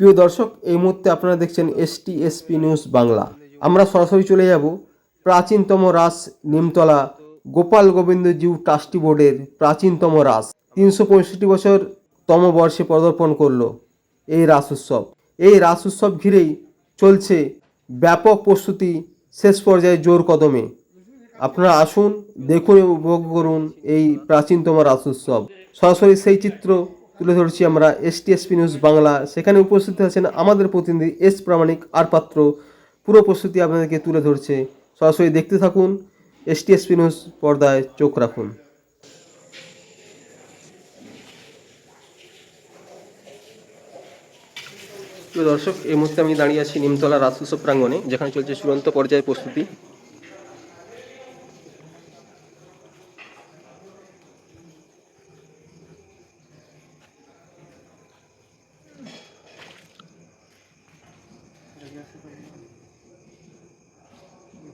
প্রিয় দর্শক, এই মুহূর্তে আপনারা দেখছেন এসটি এসপি নিউজ বাংলা। আমরা সরাসরি চলে যাব প্রাচীনতম রাস নিমতলা গোপাল গোবিন্দ জিউ ট্রাস্টি বোর্ডের প্রাচীনতম রাস। তিনশো পঁয়ষট্টি বছর তম বর্ষে পদার্পণ করল এই রাস উৎসব। এই রাস উৎসব ঘিরেই চলছে ব্যাপক প্রস্তুতি, শেষ পর্যায়ে জোর কদমে। আপনারা আসুন, দেখুন উপভোগ করুন এই প্রাচীনতম রাস উৎসব। সরাসরি সেই চিত্র তুলে ধরছি আমরা এসটিএসপি নিউজ বাংলা। সেখানে উপস্থিত আছেন আমাদের প্রতিনিধি এস প্রামাণিক আর পাত্র। পুরো প্রস্তুতি আপনাদেরকে তুলে ধরছে। সরাসরি দেখতে থাকুন এসটিএসপি নিউজ পর্দায় চোখ রাখুন। দর্শক, এই মুহূর্তে আমি দাঁড়িয়ে আছি নিমতলা রাস উৎসব প্রাঙ্গণে, যেখানে চলছে চূড়ান্ত পর্যায়ে প্রস্তুতি।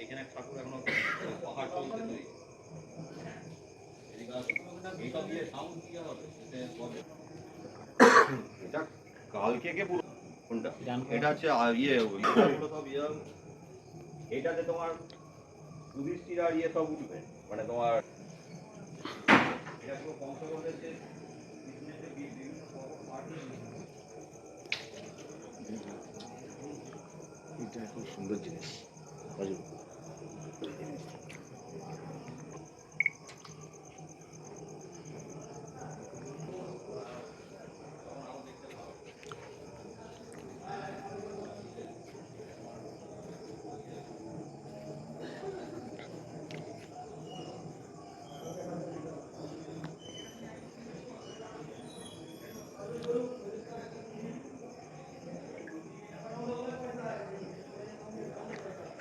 এখানে ঠাকুর এখনও পাহাড় চলছে তৈরি এদিকে আসো। এইটা দিয়ে sound দিয়ে হবে, এতে হবে। এটা কালকে কে পুরো কোনটা এটা হচ্ছে ইয়ে সব ইয়ে এটাতে তোমার যুধিষ্ঠির আর ইয়ে সব উঠবে। মানে তোমার এটা পুরো কংসগণের যে এটা খুব সুন্দর জিনিস।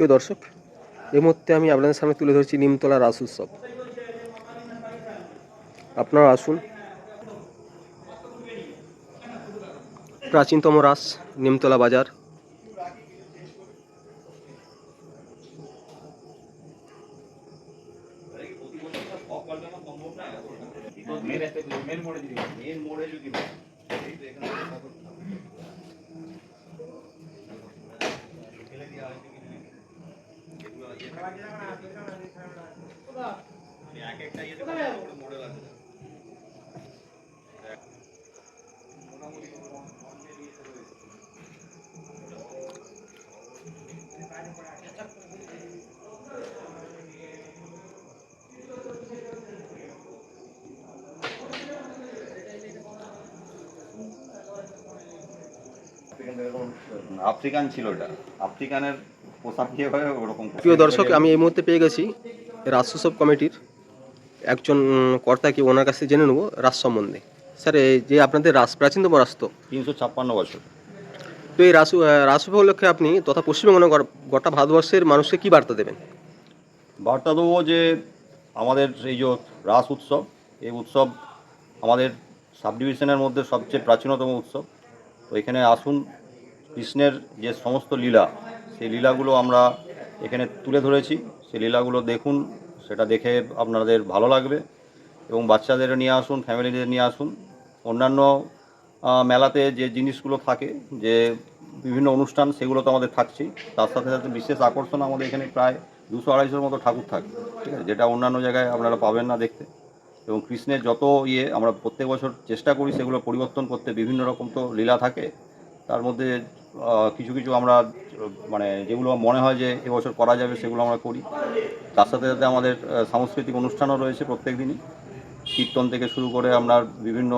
প্রিয় দর্শক এই মুহূর্তে আমি আপনাদের সামনে তুলে ধরছি নিমতলা রাস উৎসব আপনারা আসুন। প্রাচীনতম রাস নিমতলা বাজার। মেন মোড়ে যদি হয়, এই তো এখানে একটা কত- ফেলে দেওয়া হয়েছে কিছু কিছু। এগুলো ইয়ে থাকে। মানে এক একটা ইয়েতে কত করে model আছে। দেখ। মোটামুটি কমপ্লিট ইয়েতে রয়েছে। আফ্রিকান ছিল এটা। আফ্রিকানের পোশাক যেভাবে ওরকম প্রিয় দর্শক আমি এই মুহূর্তে পেয়ে গেছি রাস উৎসব কমিটির একজন কর্তাকে ওনার কাছে জেনে নেব রাস সম্বন্ধে। স্যার এই যে আপনাদের রাস প্রাচীনতম রাস তো তিনশো ছাপ্পান্ন বছর। তো এই রাস রাস উপলক্ষে আপনি তথা পশ্চিমবঙ্গ গোটা ভারতবর্ষের মানুষকে কি বার্তা দেবেন? বার্তা দেবো যে আমাদের এই যে রাস উৎসব এই উৎসব আমাদের সাব ডিভিশনের মধ্যে সবচেয়ে প্রাচীনতম উৎসব। তো এখানে আসুন কৃষ্ণের যে সমস্ত লীলা সেই লীলাগুলো আমরা এখানে তুলে ধরেছি। সেই লীলাগুলো দেখুন, সেটা দেখে আপনাদের ভালো লাগবে। এবং বাচ্চাদের নিয়ে আসুন, ফ্যামিলিদের নিয়ে আসুন। অন্যান্য মেলাতে যে জিনিসগুলো থাকে, যে বিভিন্ন অনুষ্ঠান, সেগুলো তো আমাদের থাকছেই। তার সাথে সাথে বিশেষ আকর্ষণ আমাদের এখানে প্রায় দুশো আড়াইশোর মতো ঠাকুর থাকে, ঠিক আছে? যেটা অন্যান্য জায়গায় আপনারা পাবেন না দেখতে। এবং কৃষ্ণের যত ইয়ে আমরা প্রত্যেক বছর চেষ্টা করি, সেগুলো পরিবর্তন করতে বিভিন্ন রকম তো লীলা থাকে। তার মধ্যে কিছু কিছু আমরা মানে যেগুলো মনে হয় যে এবছর করা যাবে সেগুলো আমরা করি। তার সাথে সাথে আমাদের সাংস্কৃতিক অনুষ্ঠানও রয়েছে প্রত্যেক দিনই কীর্তন থেকে শুরু করে আমরা বিভিন্ন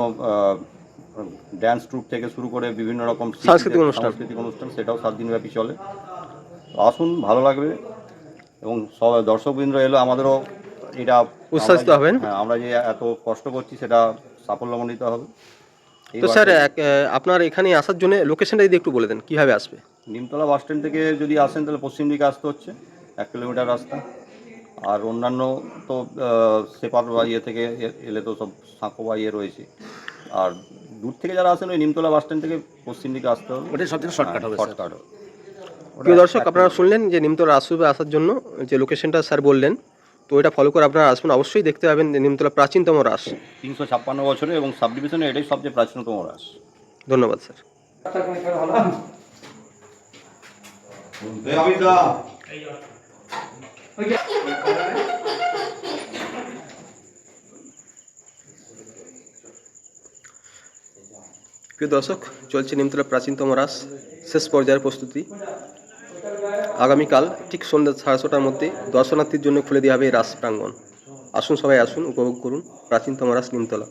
ড্যান্স ট্রুপ থেকে শুরু করে বিভিন্ন রকম সাংস্কৃতিক অনুষ্ঠান। সাংস্কৃতিক অনুষ্ঠান সেটাও সাত দিনব্যাপী চলে আসুন ভালো লাগবে। এবং সব দর্শকবৃন্দ এলো আমাদেরও এটা উৎসাহিত হবেন। হ্যাঁ আমরা যে এত কষ্ট করছি সেটা সাফল্যমণ্ডিত হবে। তো স্যার এক, আপনার এখানে আসার জন্য লোকেশনটা যদি একটু বলে দেন কীভাবে আসবে? নিমতলা বাস স্ট্যান্ড থেকে যদি আসেন তাহলে পশ্চিম দিকে আসতে হচ্ছে এক কিলোমিটার রাস্তা। আর অন্যান্য তো সেপার বা ইয়ে থেকে এলে তো সব সাঁকো বা ইয়ে রয়েছে। আর দূর থেকে যারা আসেন ওই নিমতলা বাস স্ট্যান্ড থেকে পশ্চিম দিকে আসতে হবে। ওটাই সব থেকে শর্টকাট হবে শর্টকাট হবে। প্রিয় দর্শক আপনারা শুনলেন যে নিমতলা আসবে আসার জন্য যে লোকেশনটা স্যার বললেন তো এটা ফলো করে আপনারা আসবেন। অবশ্যই দেখতে পাবেন নিমতলা প্রাচীনতম রাস। তিনশো ছাপ্পান্ন বছরে এবং সাব ডিভিশনে এটাই সবচেয়ে প্রাচীনতম রাস। ধন্যবাদ স্যার। প্রিয় দর্শক চলছে নিমতলা প্রাচীনতম রাস। শেষ পর্যায়ের প্রস্তুতি। আগামীকাল ঠিক সন্ধ্যা সাড়ে ছটার মধ্যে দর্শনার্থীর জন্য খুলে দেওয়া হবে রাস প্রাঙ্গন আসুন সবাই, আসুন, উপভোগ করুন প্রাচীনতম রাস নিমতলা।